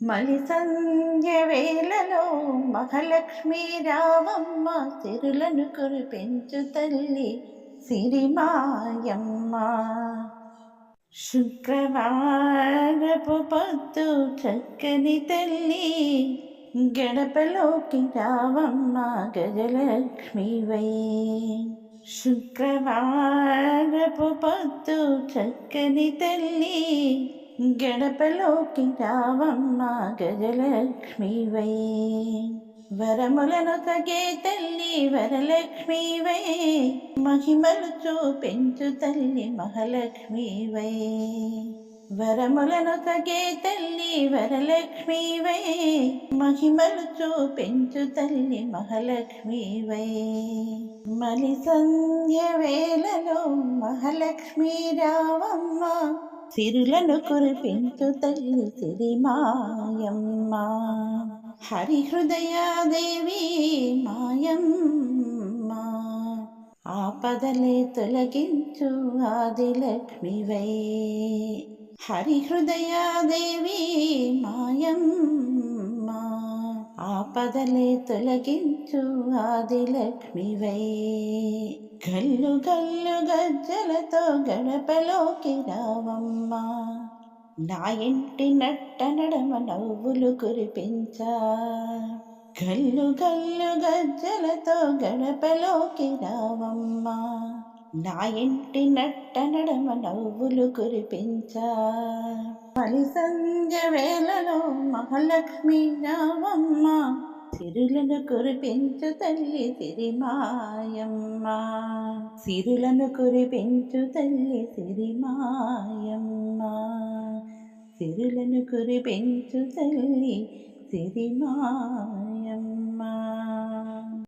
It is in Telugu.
మలి సంధ్య వేళలో మహాలక్ష్మీ రావమ్మ సిరులను కురిపించు తల్లి సిరిమాయమ్మ. శుక్రవారపు పొద్దు చక్కని తల్లి గడపలోకి రావమ్మ గజలక్ష్మివై శుక్రవారపు పొద్దు చక్కని తల్లి గడపలోకి రావమ్మ గజలక్ష్మివై. వరములను తగే తల్లి వరలక్ష్మివై. మహిమలు చూపించు తల్లి మహాలక్ష్మివై. వరములను తగే తల్లి వరలక్ష్మివై. మహిమలు చూపించు తల్లి మహాలక్ష్మివై. మలి సంధ్య వేళలో మహాలక్ష్మి రావమ్మ. సిరులను కురిపించు తల్లి సిరిమాయమ్మ. హరి హృదయాదేవి మాయమ్మ. ఆపదలే తొలగించు ఆదిలక్ష్మివై. హరి హృదయాదేవి మాయమ్మ. ఆపదలే తొలగించు ఆదిలక్ష్మివై. గల్లు గల్లు గజ్జలతో గడపలోకి రావమ్మా. నా ఇంటి నట్ట నడమ నవ్వులు కురిపించా. గల్లు గల్లు గజ్జలతో గడపలోకి రావమ్మా. నా ఇంటి నట్ట నడమ నవ్వులు కురిపించా. పలి సంజ వేళలో మహాలక్ష్మి రావమ్మ. సిరులను కురిపించు తల్లి సిరిమాయమ్మ. సిరులను కురిపించు తల్లి సిరిమాయమ్మ. సిరులను కురిపించు తల్లి సిరిమాయమ్మ.